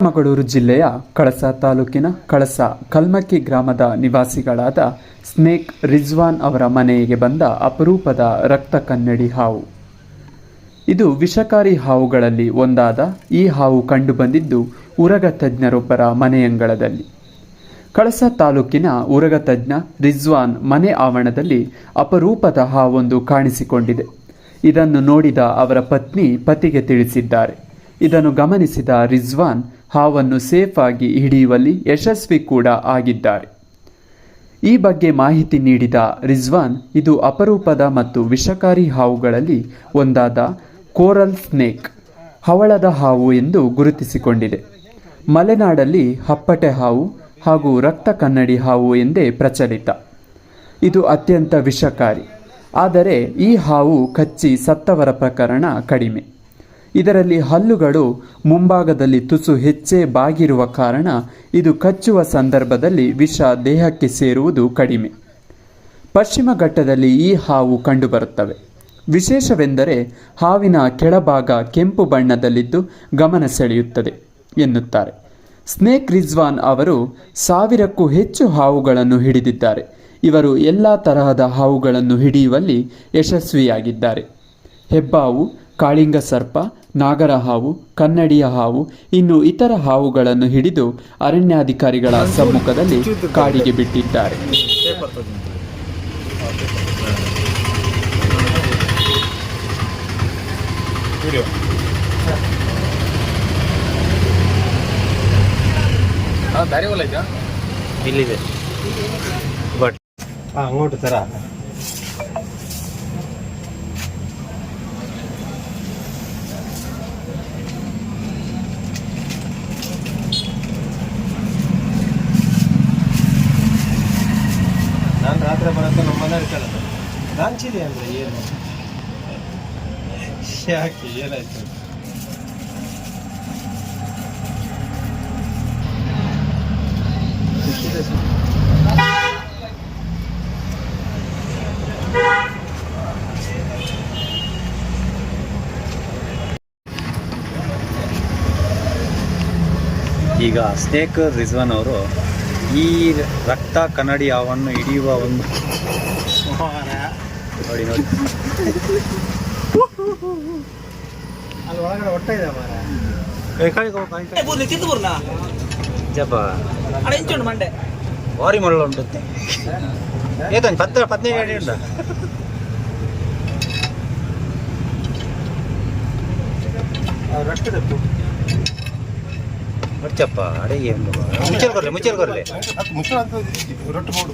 ಚಿಕ್ಕಮಗಳೂರು ಜಿಲ್ಲೆಯ ಕಳಸ ತಾಲೂಕಿನ ಕಳಸ ಕಲ್ಮಕ್ಕಿ ಗ್ರಾಮದ ನಿವಾಸಿಗಳಾದ ಸ್ನೇಕ್ ರಿಜ್ವಾನ್ ಅವರ ಮನೆಗೆ ಬಂದ ಅಪರೂಪದ ರಕ್ತ ಕನ್ನಡಿ ಹಾವು. ಇದು ವಿಷಕಾರಿ ಹಾವುಗಳಲ್ಲಿ ಒಂದಾದ ಈ ಹಾವು ಕಂಡುಬಂದಿದ್ದು ಉರಗ ತಜ್ಞರೊಬ್ಬರ ಮನೆಯಂಗಳದಲ್ಲಿ. ಕಳಸ ತಾಲೂಕಿನ ಉರಗ ತಜ್ಞ ರಿಜ್ವಾನ್ ಮನೆ ಆವರಣದಲ್ಲಿ ಅಪರೂಪದ ಹಾವೊಂದು ಕಾಣಿಸಿಕೊಂಡಿದೆ. ಇದನ್ನು ನೋಡಿದ ಅವರ ಪತ್ನಿ ಪತಿಗೆ ತಿಳಿಸಿದ್ದಾರೆ. ಇದನ್ನು ಗಮನಿಸಿದ ರಿಜ್ವಾನ್ ಹಾವನ್ನು ಸೇಫಾಗಿ ಹಿಡಿಯುವಲ್ಲಿ ಯಶಸ್ವಿ ಕೂಡ ಆಗಿದ್ದಾರೆ. ಈ ಬಗ್ಗೆ ಮಾಹಿತಿ ನೀಡಿದ ರಿಜ್ವಾನ್, ಇದು ಅಪರೂಪದ ಮತ್ತು ವಿಷಕಾರಿ ಹಾವುಗಳಲ್ಲಿ ಒಂದಾದ ಕೋರಲ್ ಸ್ನೇಕ್, ಹವಳದ ಹಾವು ಎಂದು ಗುರುತಿಸಿಕೊಂಡಿದೆ. ಮಲೆನಾಡಲ್ಲಿ ಹಪ್ಪಟೆ ಹಾವು ಹಾಗೂ ರಕ್ತ ಕನ್ನಡಿ ಹಾವು ಎಂದೇ ಪ್ರಚಲಿತ. ಇದು ಅತ್ಯಂತ ವಿಷಕಾರಿ. ಆದರೆ ಈ ಹಾವು ಕಚ್ಚಿ ಸತ್ತವರ ಪ್ರಕರಣ ಕಡಿಮೆ. ಇದರಲ್ಲಿ ಹಲ್ಲುಗಳು ಮುಂಭಾಗದಲ್ಲಿ ತುಸು ಹೆಚ್ಚೇ ಬಾಗಿರುವ ಕಾರಣ ಇದು ಕಚ್ಚುವ ಸಂದರ್ಭದಲ್ಲಿ ವಿಷ ದೇಹಕ್ಕೆ ಸೇರುವುದು ಕಡಿಮೆ. ಪಶ್ಚಿಮ ಘಟ್ಟದಲ್ಲಿ ಈ ಹಾವು ಕಂಡುಬರುತ್ತವೆ. ವಿಶೇಷವೆಂದರೆ ಹಾವಿನ ಕೆಳಭಾಗ ಕೆಂಪು ಬಣ್ಣದಲ್ಲಿದ್ದು ಗಮನ ಸೆಳೆಯುತ್ತದೆ ಎನ್ನುತ್ತಾರೆ. ಸ್ನೇಕ್ ರಿಜ್ವಾನ್ ಅವರು ಸಾವಿರಕ್ಕೂ ಹೆಚ್ಚು ಹಾವುಗಳನ್ನು ಹಿಡಿದಿದ್ದಾರೆ. ಇವರು ಎಲ್ಲ ತರಹದ ಹಾವುಗಳನ್ನು ಹಿಡಿಯುವಲ್ಲಿ ಯಶಸ್ವಿಯಾಗಿದ್ದಾರೆ. ಹೆಬ್ಬಾವು, ಕಾಳಿಂಗ ಸರ್ಪ ನಾಗರ ಹಾವು ಕನ್ನಡಿಯ ಹಾವು ಇನ್ನು ಇತರ ಹಾವುಗಳನ್ನು ಹಿಡಿದು ಅರಣ್ಯಾಧಿಕಾರಿಗಳ ಸಮ್ಮುಖದಲ್ಲಿ ಕಾಡಿಗೆ ಬಿಟ್ಟಿದ್ದಾರೆ. ಇಲ್ಲಿದೆ. ಬಟ್ ಅಂಗೋಟು ಇಟ್ಕೊಳ್ಳೋದು ರಾಂಚಿಲಿ ಅಂದ್ರೆ ಏನು? ಯಾಕೆ ಏನಾಯ್ತು? ಈಗ ಸ್ನೇಕ್ ರಿಜ್ವಾನ್ ಅವರು ಈ ರಕ್ತ ಕನ್ನಡಿ ಹಾವನ್ನು ಹಿಡಿಯುವ ಒಂದು ನೋಡಿ ನೋಡಿ ಅಲ್ಲಿ ಒಳಗಡೆ ಹೊಟ್ಟೆ ಇದೆ ಮಾರ ಕಿತ್ತೂರ್ನ ಜಪ ಅಡ ಇಂಚುಂಡು ಮಂಡೆ ಭಾರಿ ಮಳ್ಳ ಉಂಟು ಏತಂಜ್ ಪತ್ತ ಪತ್ನಿಗೆ ಗಾಡಿ ಉಂಟ ರೊಟ್ಟೆ ಮುಚ್ಚಪ್ಪ ಅಡಿಗೆ ಮುಚ್ಚಲ್ ಕೊರ್ಲೆ ಮುಚ್ಚಲ್ ಕೊರ್ಲೆ ಮುಚ್ಚಳ ಅಂತ ರೊಟ್ಟಿ ಮಾಡು